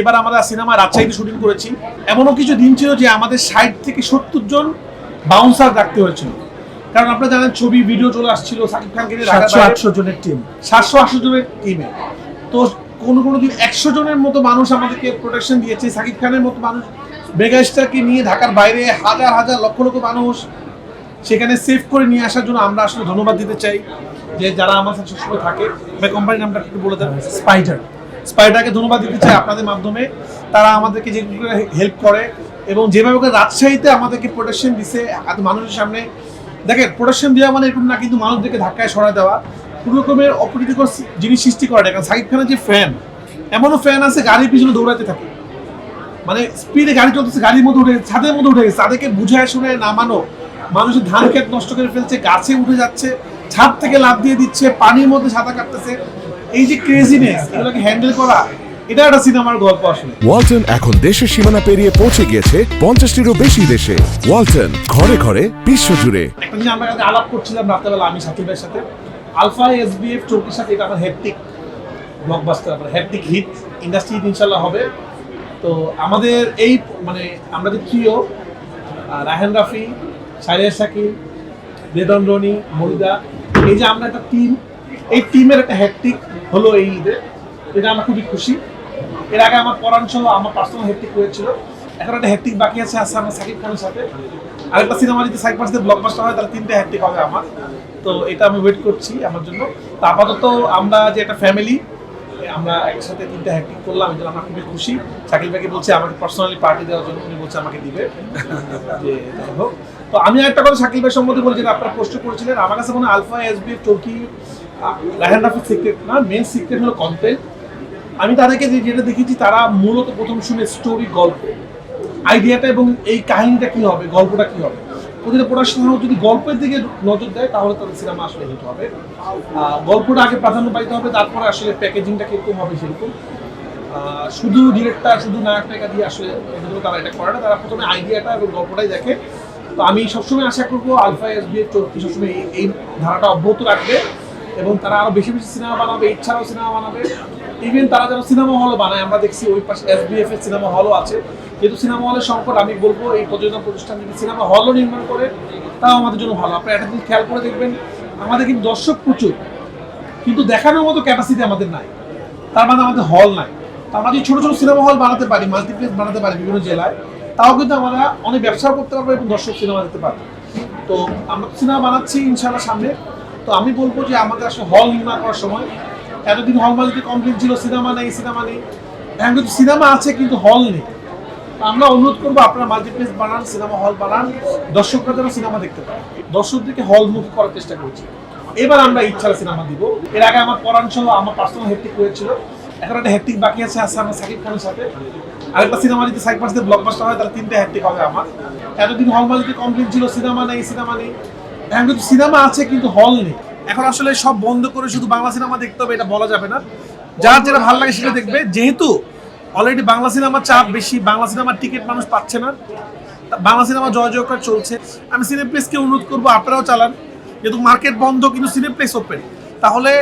এবার আমরা সিনেমা রাজশাহীতে শুটিং করেছি। এমনও কিছু দিন ছিল যে আমাদের ষাট থেকে সত্তর জন বাউন্সার রাখতে হয়েছিল। কারণ আপনারা জানেন ছবি ভিডিও চলে আসছিল সাকিব খানকে সাতশো আটশো জনের টিম সাতশো আটশো জনের টিমে তো কোনো কোনো দিন একশো জনের মতো মানুষ আমাদেরকে প্রোটেকশন দিয়েছে। সাকিব খানের মতো মানুষ মেগাস্টারকে নিয়ে ঢাকার বাইরে হাজার হাজার লক্ষ লক্ষ মানুষ সেখানে সেভ করে নিয়ে আসার জন্য আমরা আসলে ধন্যবাদ দিতে চাই। যে যারা আমার সাথে সবসময় থাকে কোম্পানির নামটা একটু বলে দেন। স্পাইডার স্পাইডারকে ধন্যবাদ দিতে চাই আপনাদের মাধ্যমে। তারা আমাদেরকে যেগুলো হেল্প করে এবং যেভাবে করে রাজশাহীতে আমাদেরকে প্রোটেকশন দিছে, এত মানুষের সামনে। দেখেন প্রোটেকশন দেওয়া মানে এরকম না, কিন্তু মানুষদেরকে ধাক্কায় সরায় দেওয়া। কোনো রকমের অপ্রীতিকর জিনিস সৃষ্টি করে কারণ সাকিব খানের যে ফ্যান এমনও ফ্যান আছে, গাড়ির পিছনে দৌড়াতে থাকে। মানে স্পিডে গাড়ি চলতেছে, গাড়ির মধ্যে উঠে ছাদের মধ্যে উঠে গেছে। তাদেরকে বুঝায়, শুনে নামানো। মানুষের ধান ক্ষেত নষ্ট করে ফেলছে, গাছে উঠে যাচ্ছে, ছাদ থেকে লাভ দিয়ে দিচ্ছে, পানির মধ্যে সাঁতার কাটতেছে। এই যে ক্রেজিনেস এগুলোকে হ্যান্ডেল করা এটা একটা সিনেমার গল্প আসলে। ওয়ালটন এখন দেশের সীমানা পেরিয়ে পৌঁছে গিয়েছে পঞ্চাশটিরও বেশি দেশে। ওয়ালটন ঘরে ঘরে বিশ্বজুড়ে। একটা জিনিস আমরা আলাপ করছিলাম রাত্রেবেলা আমি সাকিবের সাথে আলফা এসবিএফ চৌকির সাথে এটা আমার হ্যাপটিক ব্লকবাস্টার আমার হ্যাপটিক হিট ইন্ডাস্ট্রি ইনশাল্লাহ হবে। তো আমাদের এই মানে আমরা যে থ্রিও রাহেন রাফি সারিয়া শাকিব বেদন রনি মরিদা এই যে আমরা একটা টিম এই টিমের একটা হ্যাপটিক হলো এই ঈদে। এটা আমরা খুবই খুশি। এর আগে আমার পরাণ সহ আমার পার্সোনাল হ্যাপটিক হয়েছিল। এখন একটা হ্যাপটিক বাকি আছে আছে আমার সাকিব খানের সাথে। আরেকটা সিনেমা যদি সাইড পাশে ব্লকবাস্টার হয়, তাহলে তিনটে হ্যাপটিক হবে আমার। তো এটা আমি ওয়েট করছি আমার জন্য। তো আপাতত আমরা যে একটা ফ্যামিলি আমরা একসাথে তিনটে হ্যাপটিক করলাম এই জন্য আমরা খুবই খুশি। শাকিল ভাইকে বলছে আমাকে পার্সোনালি পার্টি দেওয়ার জন্য, উনি বলছে আমাকে দিবে। যে যাই হোক। তো আমি একটা কথা শাকিল ভাই সম্বন্ধে বলি, যেটা আপনারা প্রশ্ন করেছিলেন। আমার কাছে মনে হয় আলফা এসবি চৌকি সিক্রেট না মেন সিক্রেট হলো কন্টেন্ট আমি তাদেরকে যেটা দেখেছি, তারা মূলত প্রথম শুনে স্টোরি গল্প। আইডিয়াটা এবং এই কাহিনীটা কি হবে, গল্পটা কি হবে? প্রতিটা প্রোডাকশন যদি গল্পের দিকে নজর দেয়, তাহলে তাদের সিনেমা আসলে হিট হবে। গল্পটা আগে প্রাধান্য পাইতে হবে, তারপরে আসলে প্যাকেজিংটা কীরকম হবে সেরকম। শুধু ডিরেক্টর শুধু নায়ক নায়িকা দিয়ে আসলে তারা এটা করে না তারা প্রথমে আইডিয়াটা এবং গল্পটাই দেখে। তো আমি সবসময় আশা করব আলফা এস বি সবসময় এই ধারাটা অব্যাহত রাখবে। এবং তারা আরও বেশি বেশি সিনেমা বানাবে, এছাড়াও সিনেমা বানাবে। ইভেন তারা যেন সিনেমা হলও বানায়, আমরা দেখছি ওই পাশে এস বি এফ এর সিনেমা হলও আছে। যেহেতু সিনেমা হলের সংকট, আমি বলব এই প্রযোজনা প্রতিষ্ঠান যদি সিনেমা হলও নির্মাণ করে, তাও আমাদের জন্য ভালো। আপনারা একটা দিন খেয়াল করে দেখবেন, আমাদের কিন্তু দর্শক প্রচুর, কিন্তু দেখানোর মতো ক্যাপাসিটি আমাদের নাই। তার মানে আমাদের হল নাই। আমরা যদি ছোটো ছোটো সিনেমা হল বানাতে পারি মাল্টিপ্লেক্স বানাতে পারি বিভিন্ন জেলায়, তাও কিন্তু আমরা অনেক ব্যবসাও করতে পারব এবং দর্শক সিনেমা দেখতে পারব। তো আমরা সিনেমা বানাচ্ছি ইনশাল্লাহ সামনে। তো আমি বলব যে আমাদের আসলে হল নির্মাণ করার সময় এতদিন হল মালিকে কমপ্লেন ছিল সিনেমা নেই সিনেমা নেই। এখন কিন্তু সিনেমা আছে, কিন্তু হল নেই। আমরা অনুরোধ করব আপনারা মাল্টিপ্লেক্স বানান সিনেমা হল বানান, দর্শকরা যেন সিনেমা দেখতে পায়। দর্শকদেরকে হলমুখী করার চেষ্টা করছি। এবার আমরা ইচ্ছার সিনেমা দিব। এর আগে আমার পরাণ সহ আমার পার্সোনাল হেপটিক হয়েছিল। এখন একটা হেপটিক বাকি আছে আছে আমার সাকিব খানের সাথে। আরেকটা সিনেমা যদি সাইড পাশে ব্লকবাস্টার হয়, তাহলে তিনটে হ্যাপটিক হবে আমার। এতদিন হল মালিকে কমপ্লেন ছিল সিনেমা নেই সিনেমা নেই। এখন কিন্তু সিনেমা আছে, কিন্তু হল নেই। এখন আসলে সব বন্ধ করে শুধু বাংলা সিনেমা দেখতে হবে, এটা বলা যাবে না। যার যেটা ভালো লাগে সেটা দেখবে। যেহেতু অলরেডি বাংলা সিনেমার চাপ বেশি, বাংলা সিনেমার টিকিট মানুষ পাচ্ছে না। বাংলা সিনেমা জয় জয়কার চলছে। আমি সিনেপ্লেক্সকে অনুরোধ করব, আপনারাও চালান। যেহেতু মার্কেট বন্ধ, কিন্তু সিনেপ্লেক্স ওপেন তাহলে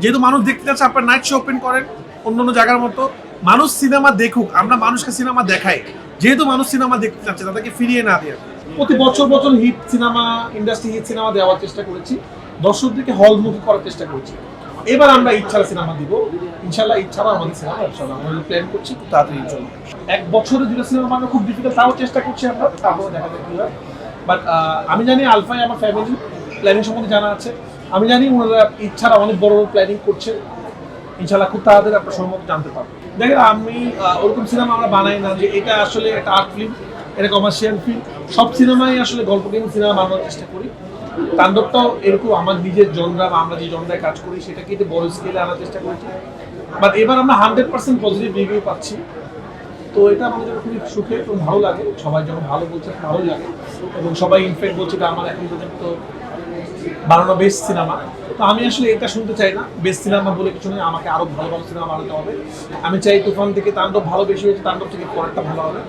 যেহেতু মানুষ দেখতে যাচ্ছে, আপনার নাইট শো ওপেন করেন, অন্য অন্য জায়গার মতো। মানুষ সিনেমা দেখুক, আমরা মানুষকে সিনেমা দেখাই। যেহেতু মানুষ সিনেমা দেখতে যাচ্ছে, তাদেরকে ফিরিয়ে না দিয়ে প্রতি বছর বছর hit cinema industry hit cinema দেওয়ার চেষ্টা করেছি। দর্শকদেরকে হলমুখী করার চেষ্টা করেছি। এবার আমরা ইচ্ছারা সিনেমা দিব। ইনশাল্লাহ ইচ্ছারা আমাদের সিনেমা ইনশাল্লাহ আমরা প্ল্যান করছি, খুব তাড়াতাড়ি এক বছরে দুটো সিনেমা বানানো খুব ডিফিকাল্ট তাও চেষ্টা করছি আমরা, তারপরে দেখা যাক বাট আমি জানি আলফাই আমার ফ্যামিলি প্ল্যানিং সম্বন্ধে জানা আছে। আমি জানি ওনারা ইচ্ছারা অনেক বড় বড় প্ল্যানিং করছে। ইনশাল্লাহ খুব তাড়াতাড়ি আপনার সম্মত জানতে পারব। দেখেন আমি ওরকম সিনেমা আমরা বানাই না যে এটা আসলে একটা আর্ট ফিল্ম এটা কমার্শিয়াল ফিল্ম সব সিনেমাই আসলে গল্প নিয়ে সিনেমা বানানোর চেষ্টা করি। তাণ্ডবটাও এরকম আমার নিজের জনরা বা আমরা যে জনরায় কাজ করি, সেটাকে একটু বড় স্কেলে আনার চেষ্টা করেছি বাট এবার আমরা হান্ড্রেড পার্সেন্ট পজিটিভ রিভিউ পাচ্ছি। তো এটা আমাদের জন্য খুবই সুখে এবং ভালো লাগে। সবাই যখন ভালো বলছে, ভালো লাগে। এবং সবাই ইনফ্যাক্ট বলছে যে আমার এখন পর্যন্ত বানানো বেস্ট সিনেমা তো আমি আসলে এটা শুনতে চাই না। বেস্ট সিনেমা বলে কিছু নেই। আমাকে আরও ভালো ভালো সিনেমা বানাতে হবে। আমি চাই তুফান থেকে তাণ্ডব ভালো বেশি হয়েছে, তাণ্ডব থেকে পরেরটা ভালো হবে।